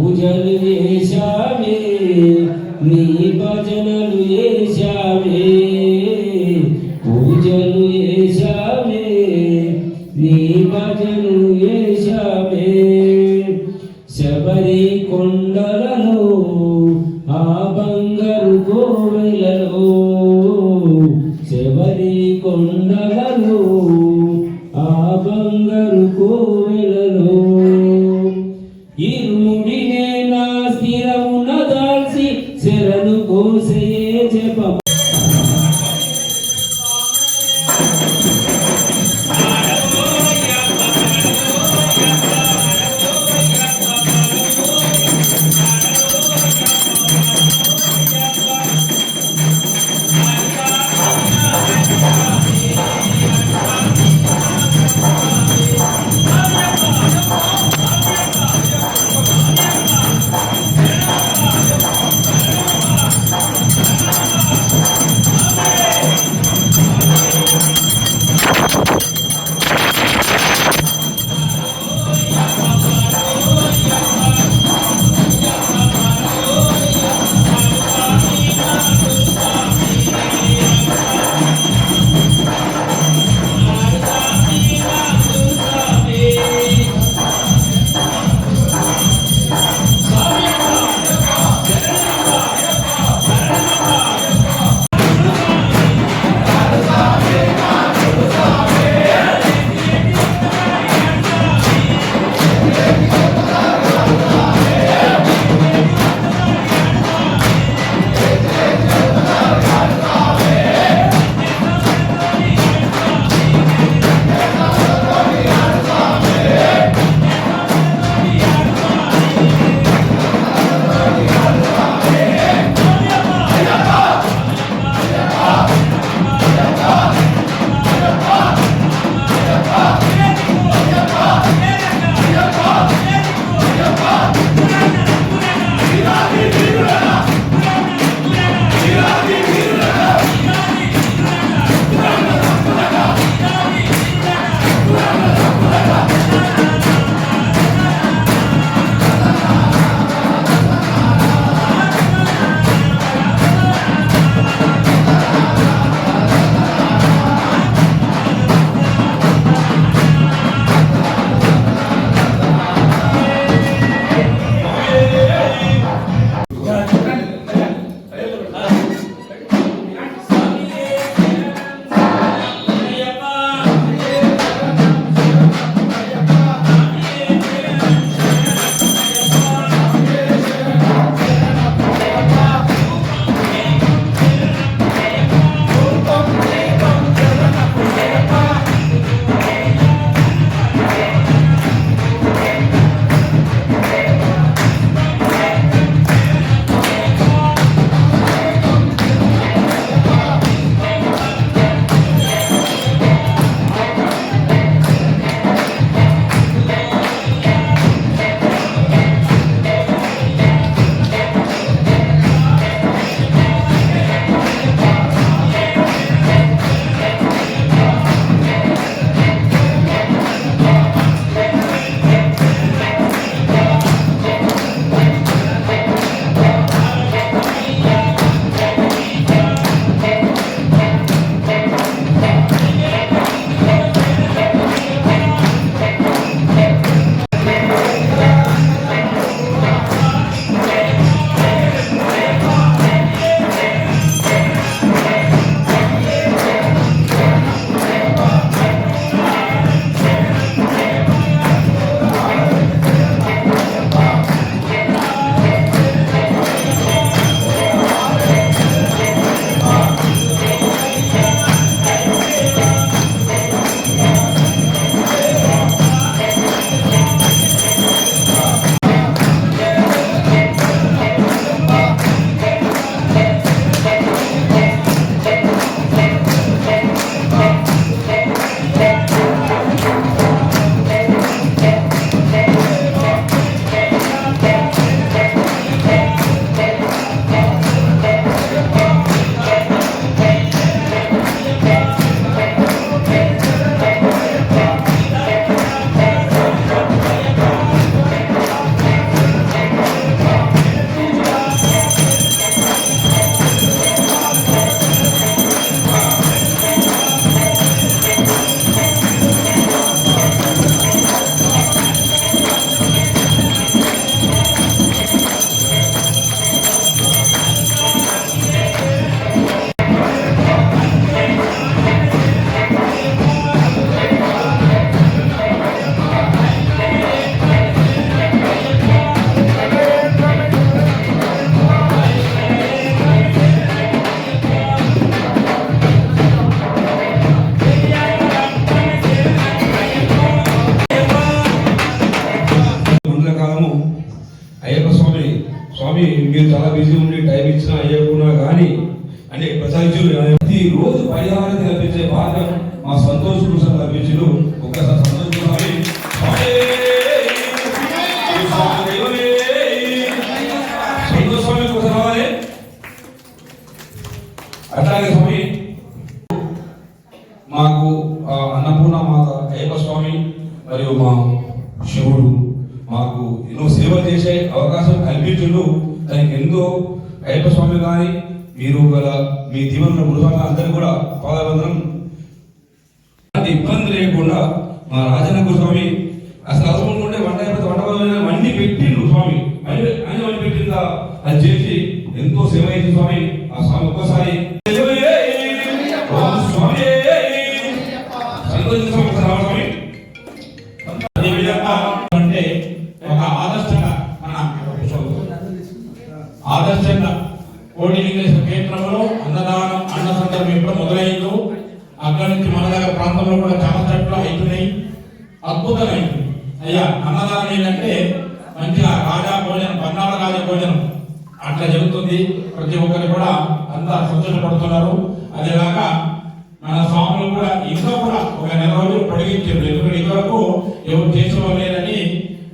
పూజలు చేశావే నీ భజనలు చేశావే esperando você అట్లాగే స్వామి మాకు ఆ అన్నపూర్ణ మాత అయ్యప్ప స్వామి మరియు మా శివుడు మాకు ఎన్నో సేవలు చేసే అవకాశం కల్పించుండు. దానికి ఎంతో అయ్యప్ప స్వామి కానీ మీరు గల మీ దీవెన ఎవరు చేసేవారు లేదని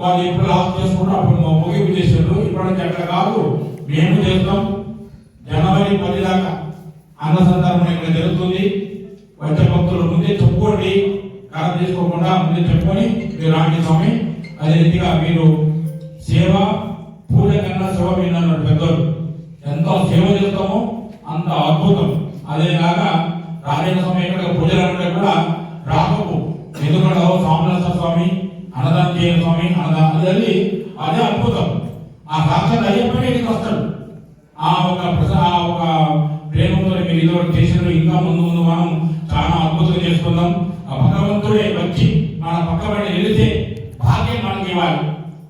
వాళ్ళు ఇప్పుడు లాస్ చేసుకుంటూ అప్పుడు మా ముగింపు చేశారు ఇప్పుడు అట్లా కాదు. మేము చేస్తాం. జనవరి పది దాకా అన్న సందర్భం ఇక్కడ జరుగుతుంది. వచ్చే భక్తులు ముందే చెప్పుకోండి. కారం చేసుకోకుండా ముందే చెప్పుకొని మీరు రాండి స్వామి. అదే రీతిగా మీరు సేవ పూజ కన్నా సేవ విన్నాను పెద్దలు ఎంతో సేవ చేస్తామో అంత అద్భుతం. అదేలాగా రాజేంద్ర స్వామి ఎక్కడ పూజలు అంటే కూడా రాకపో. ఎందుకంటే ఓ స్వామినాథ స్వామి అన్నదానం చేయని స్వామి అన్నదానం అది అదే అద్భుతం. ఆ సాక్షాత్ అయ్యప్పనే ఇక్కడికి వస్తాడు. ఆ ఒక ప్రస- ఆ ఒక ప్రేమతో మీరు ఇదివరకు చేసినారు ఇంకా ముందు ముందు మనం చాలా అద్భుతం చేసుకుందాం. ఆ భగవంతుడే వచ్చి మన పక్కబడి వెళితే భాగ్యం మనకి ఇవ్వాలి.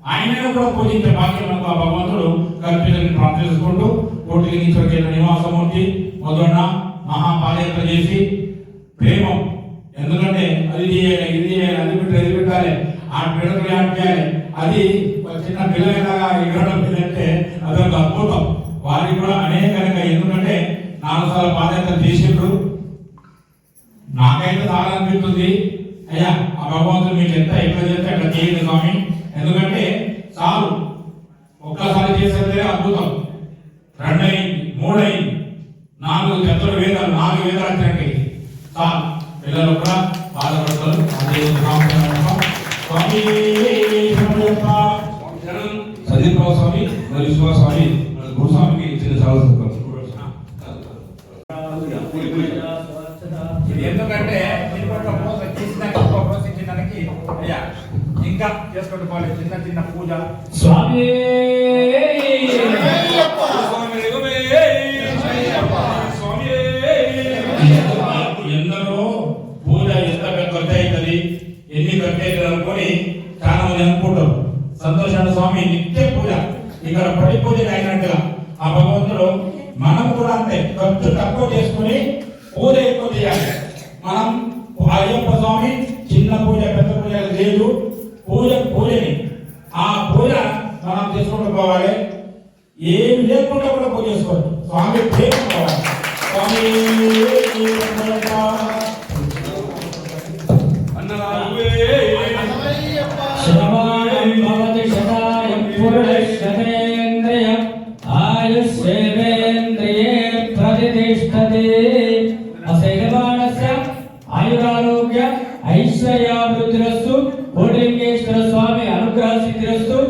ఆయనను కూడా పూజించే భాగ్యం మనకు ఆ భగవంతుడు కల్పించని ప్రార్థించుకుంటూ కోటిలింగేశ్వర నివాసం నివాసమూర్తి మొదన్న మహాపాదయాత్ర చేసి ప్రేమం ఎందుకంటే అది చేయాలి ఇది చేయాలి అది పెట్టి అది పెట్టాలి ఆ పిల్లలు ఆడియాలి అది చిన్న పిల్లలాగా ఎగరడం అంటే అదొక అద్భుతం. వారికి కూడా అనేక ఎందుకంటే నాలుగు సార్లు పాదయాత్ర చేసిండ్రు నాకైతే చాలా అనిపిస్తుంది అయ్యా ఆ భగవంతుడు మీకు ఎంత ఎక్కడ చేస్తే అట్లా చేయండి స్వామి. ఎందుకంటే చాలు ఒక్కసారి చేసేదే అద్భుతం. రెండైంది మూడైంది నాలుగు చెత్తలు వేదాలు నాలుగు వేదాలు ఇది ఎందుకంటే తిరుపతి పూజ చేసినాక ఇంకో పూజ ఇచ్చినానికి అయ్యా ఇంకా చేసుకుంటూ పోవాలి చిన్న చిన్న పూజ. స్వామి! ఎందరో పూజ ఎంత పెద్ద ఖర్చు అవుతుంది ఎన్ని ఖర్చు అవుతుంది అనుకొని చాలా మంది అనుకుంటారు. సంతోషాన్ని స్వామి నిత్య పూజ. ఇక్కడ పడి పూజ స్వామి చిన్న పూజ పెద్ద పూజ లేదు. పూజ పూజని. ఆ పూజ మనం చేసుకుంటూ పోవాలి. ఏమి లేకుండా కూడా పూజ చేసుకోవచ్చు. స్వామి ప్రేమ కావాలి. స్వామి స్వామి అనుగ్రహ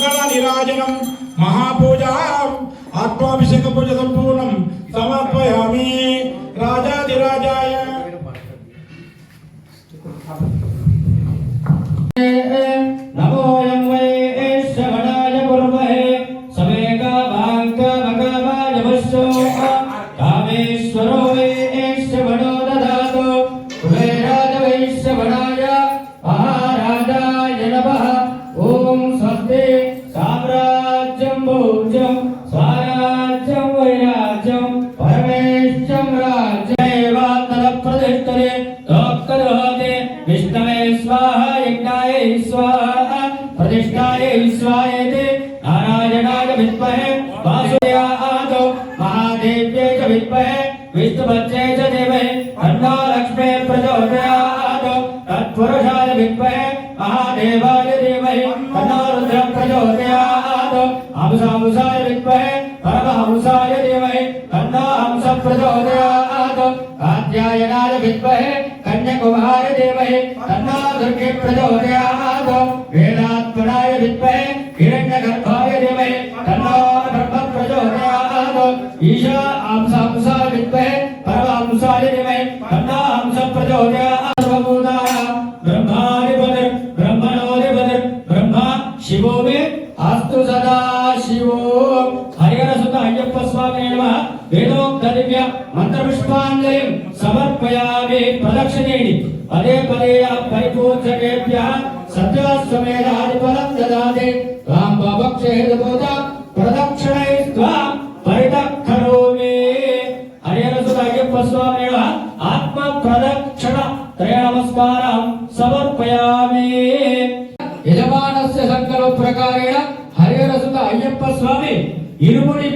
మంగళ నిరాజనం మహాపూజ ఆత్మాభిషేక పూజ సంపూర్ణం. विद्महे परमहंसाय धीमहि तन्नो हंस प्रचोदयात् कात्यायनाय विद्महे कन्याकुमार धीमहि तन्नो दुर्गे प्रचोदयात् ద్రవ్య దివ్య సమర్పయామి ప్రదక్షిణేణి. పదే పదే పరిపూర్చకేభ్య సత్యాశ్వమేధాధిపరం దదాతి రాం బాబక్షేదబోధ ప్రదక్షిణైస్త్వా పరిదక్కరోమి హరిహర సుత అయ్యప్ప స్వామి నమ ఆత్మ ప్రదక్షిణ త్రయనమస్కారం సమర్పయామి. యజమానస్య సంకల్ప ప్రకారేణ హరిహర సుత అయ్యప్ప స్వామి ఇరుముడి